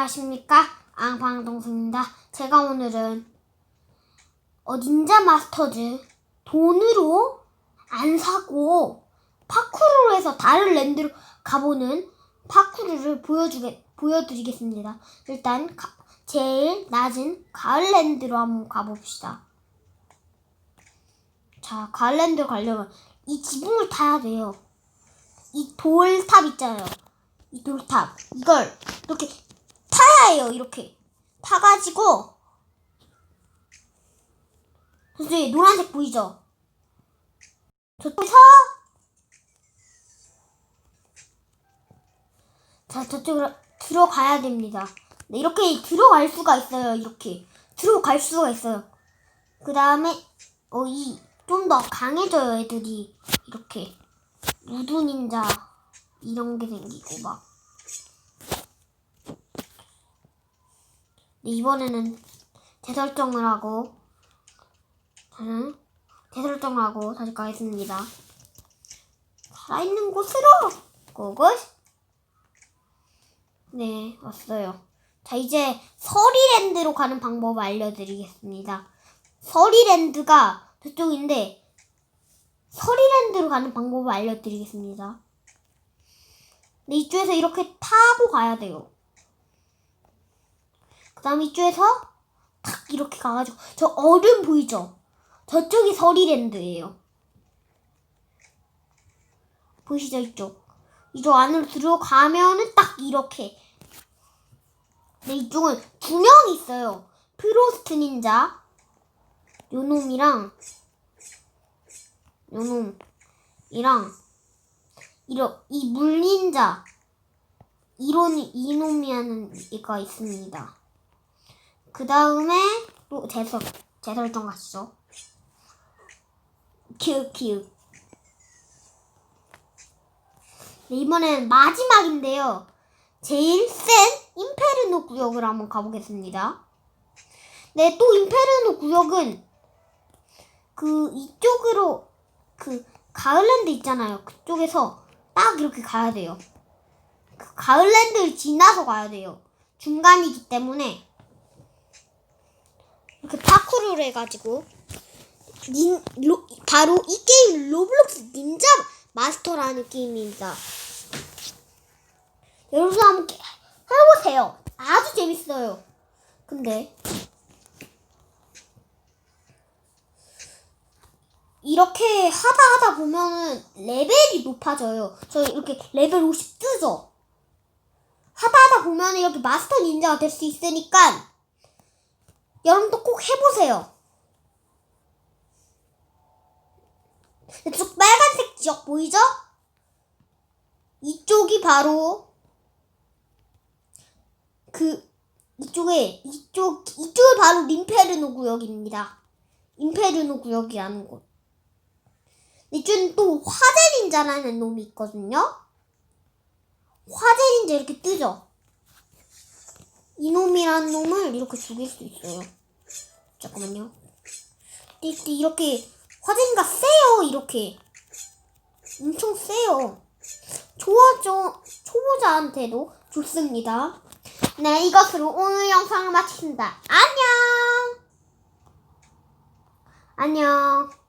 안녕하십니까 앙방동수입니다. 제가 오늘은 어, 닌자 마스터즈 돈으로 안 사고 파쿠르로 해서 다른 랜드로 가보는 파쿠르를 보여주게 보여드리겠습니다. 일단 가- 제일 낮은 가을 랜드로 한번 가봅시다. 자, 가을 랜드 가려면 이 지붕을 타야 돼요. 이 돌탑 있잖아요. 이 돌탑 이걸 이렇게 해요. 이렇게 타가지고 저쪽에 노란색 보이죠? 저쪽에서 자 저쪽으로 들어가야 됩니다. 네, 이렇게 들어갈 수가 있어요. 이렇게 들어갈 수가 있어요. 그 다음에 어 이 좀 더 강해져요. 애들이 이렇게 우두 닌자 이런 게 생기고 막. 이번에는 재설정을 하고 저는 재설정을 하고 다시 가겠습니다. 살아있는 곳으로 고고. 네, 왔어요. 자, 이제 서리랜드로 가는 방법을 알려드리겠습니다. 서리랜드가 저쪽인데 서리랜드로 가는 방법을 알려드리겠습니다. 네, 이쪽에서 이렇게 타고 가야 돼요. 그 다음 이쪽에서 탁 이렇게 가가지고 저 얼음 보이죠? 저쪽이 서리랜드예요. 보이시죠 이쪽? 이쪽 안으로 들어가면은 딱 이렇게. 네, 이쪽은 두 명 있어요. 프로스트 닌자, 요놈이랑 요놈이랑 이러 이 물닌자 이론 이놈이라는 애가 있습니다. 그 다음에 또 재설 재설정 가시죠. 키읔 키읔. 네, 이번엔 마지막인데요. 제일 센 임페르노 구역을 한번 가보겠습니다. 네, 또 임페르노 구역은 그 이쪽으로 그 가을랜드 있잖아요. 그쪽에서 딱 이렇게 가야 돼요. 그 가을랜드를 지나서 가야 돼요. 중간이기 때문에 파쿠르를 해가지고 닌, 로, 바로 이 게임 로블록스 닌자 마스터라는 게임입니다. 여러분 한번 게- 해보세요. 아주 재밌어요. 근데 이렇게 하다 하다 보면은 레벨이 높아져요. 저 이렇게 레벨 50 뜨죠? 하다 하다 보면 이렇게 마스터 닌자가 될 수 있으니까 여러분도 꼭 해보세요. 이쪽 빨간색 지역 보이죠? 이쪽이 바로 그 이쪽에 이쪽 이쪽이 바로 림페르노 구역입니다. 임페르노 구역이라는 곳. 이쪽은 또 화재 닌자라는 놈이 있거든요. 화재 닌자 이렇게 뜨죠. 이놈이라는 놈을 이렇게 죽일 수 있어요. 잠깐만요. 이렇게 화재니까 세요 이렇게 엄청 세요. 좋아죠 초보자한테도 좋습니다. 네 이것으로 오늘 영상을 마칩니다. 안녕. 안녕.